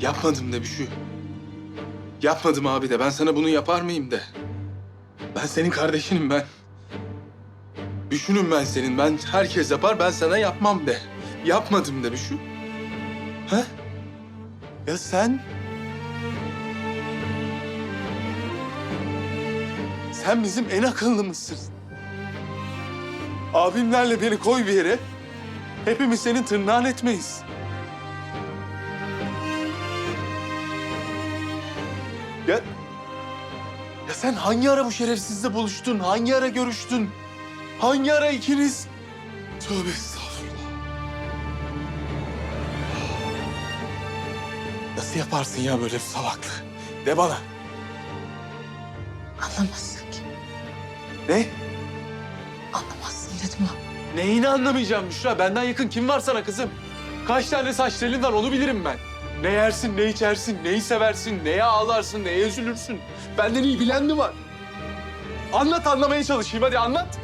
Yapmadım de Büşü. Yapmadım abi de. Ben sana bunu yapar mıyım de. Ben senin kardeşinim ben. Büşünüm ben senin. Ben herkes yapar ben sana yapmam de. Yapmadım de Büşü. Ha? Ya sen? Sen bizim en akıllımızsın. Abimlerle beni koy bir yere. Hepimiz senin tırnağın etmeyiz. Ya, ya sen hangi ara bu şerefsizle buluştun? Hangi ara görüştün? Hangi ara ikiniz? Tövbe estağfurullah. Nasıl yaparsın ya böyle bir salaklığı? De bana. Anlamazsın ki. Ne? Anlamazsın dedim ha. Neyini anlamayacağım Büşra? Benden yakın kim var sana kızım? Kaç tane saç telin var onu bilirim ben. Ne yersin, ne içersin, neyi seversin, neye ağlarsın, neye üzülürsün. Benden iyi bilen mi var? Anlat anlamaya çalışayım hadi anlat.